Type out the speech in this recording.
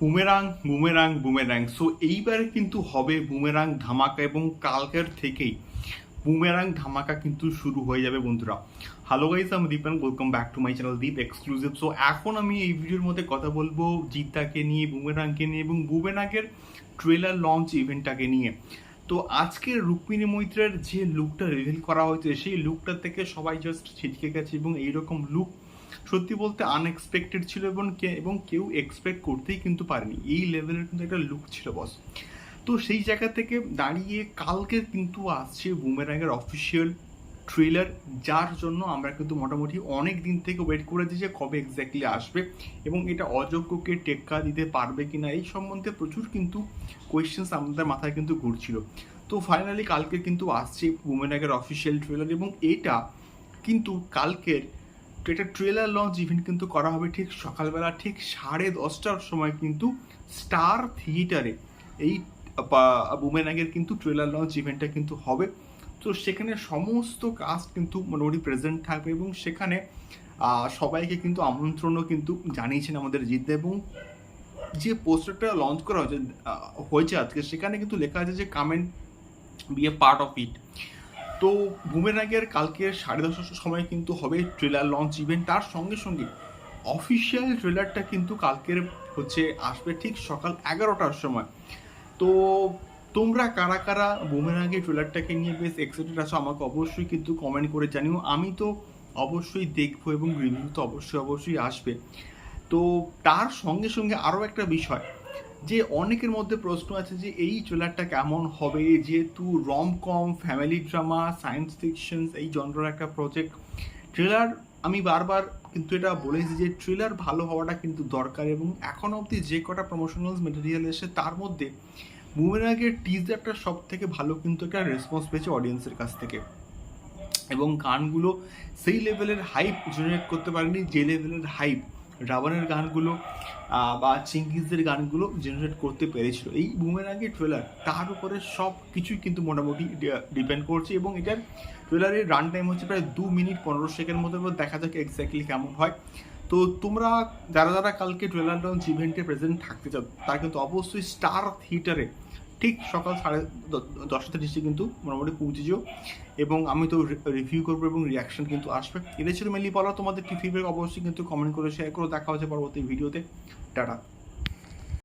Boomerang boomerang boomerang. So এইবারে কিন্তু হবে বুমেরাং, ধামাকা এবং কালকের থেকেই বুমেরাং, ধামাকা কিন্তু শুরু হয়ে যাবে বন্ধুরা। হ্যালো গাইজ আমি Deep and welcome back to my channel Deep exclusive so এখন আমি এই ভিডিওর মধ্যে কথা বলব জিতাকে নিয়ে, বুমেরাংকে নিয়ে এবং বুমেরাংয়ের ট্রেলার লঞ্চ ইভেন্টটাকে নিয়ে। তো, আজকে রুক্মিণী মৈত্রের যে লুকটা রিভিল করা হয়েছে, সেই লুকটা থেকে সবাই জাস্ট ছিটকে গেছে এবং এইরকম লুক সত্যি বলতে আনএক্সপেক্টেড ছিল এবং কে, এবং কেউ এক্সপেক্ট করতেই কিন্তু পারেনি। এই লেভেলের কিন্তু একটা লুক ছিল বস তো সেই জায়গা থেকে দাঁড়িয়ে কালকে কিন্তু আসছে বুমেরাঙের অফিসিয়াল ট্রেলার যার জন্য আমরা কিন্তু মোটামুটি অনেক দিন থেকে ওয়েট করেছি যে কবে এক্স্যাক্টলি আসবে এবং এটা অযোগ্যকে টেক্কা দিতে পারবে কি না এই সম্বন্ধে প্রচুর কিন্তু কোয়েশ্চেন্স আমাদের মাথায় কিন্তু ঘুরছিল। তো ফাইনালি কালকে কিন্তু আসছে বুমেরাঙের অফিসিয়াল ট্রেলার এবং এটা কিন্তু কালকের তো এটা ট্রেলার লঞ্চ ইভেন্ট কিন্তু করা হবে ঠিক সকালবেলা, ঠিক সাড়ে দশটার সময় কিন্তু স্টার থিয়েটারে এই বুমেন আগের কিন্তু ট্রেলার লঞ্চ ইভেন্টটা কিন্তু হবে। তো সেখানে সমস্ত কাস্ট কিন্তু মোটামুটি প্রেজেন্ট থাকবে এবং সেখানে সবাইকে কিন্তু আমন্ত্রণও কিন্তু জানিয়েছেন আমাদের জিততে এবং যে পোস্টারটা লঞ্চ করা হয়েছে হয়েছে আজকে, সেখানে কিন্তু লেখা আছে যে come and be a part of it তো বুমেরাগের কালকে সাড়ে দশটার সময় কিন্তু হবে ট্রেলার লঞ্চ ইভেন্ট তার সঙ্গে সঙ্গে অফিসিয়াল ট্রেলারটা কিন্তু কালকের হচ্ছে আসবে ঠিক সকাল এগারোটার সময়। তো তোমরা কারা কারা বুমেরাগের ট্রেলারটাকে নিয়ে বেশ এক্সাইটেড আছো আমাকে অবশ্যই কিন্তু কমেন্ট করে জানিও। আমি তো অবশ্যই দেখব এবং রিভিউ তো অবশ্যই অবশ্যই আসবে। তো তার সঙ্গে সঙ্গে আরও একটা বিষয় যে অনেকের মধ্যে প্রশ্ন আছে যে এই ট্রেলারটা কেমন হবে? যেহেতু rom com family drama science fiction এই জনরার একটা প্রজেক্ট ট্রেলার আমি বারবার কিন্তু এটা বলেছি যে ট্রেলার ভালো হওয়াটা কিন্তু দরকার এবং এখন অবধি যে কটা প্রমোশনাল মেটেরিয়াল এসে তার মধ্যে বুমেরাগের টিজারটা সব থেকে ভালো কিন্তু একটা রেসপন্স পেয়েছে অডিয়েন্সের কাছ থেকে। এবং গানগুলো সেই লেভেলের হাইপ জেনারেট করতে পারেনি, যে লেভেলের হাইপ রাবণের গানগুলো বা চিঙ্গিজদের গানগুলো জেনারেট করতে পেরেছিল। এই বুমের আগে ট্রেলার তার উপরে সব কিছুই কিন্তু মোটামুটি ডিপেন্ড করছে এবং এটার ট্রেলারের রান টাইম হচ্ছে প্রায় দু মিনিট পনেরো সেকেন্ড মতো দেখা যাক এক্স্যাক্টলি কেমন হয়। তো তোমরা, যারা যারা কালকে ট্রেলার লঞ্চ ইভেন্টে প্রেজেন্ট থাকতে চাও, তারা কিন্তু অবশ্যই স্টার থিয়েটারে ঠিক সকাল সাড়ে দশটা তিরিশে কিন্তু মোটামুটি পৌঁছে যেও। এবং আমি তো রিভিউ করব এবং রিয়াকশন কিন্তু আসবে। এটা ছিল মেনলি বলা, তোমাদের কি ফিডব্যাক অবশ্যই কিন্তু কমেন্ট করে শেয়ার করে। দেখা হচ্ছে পরবর্তী ভিডিওতে টাটা।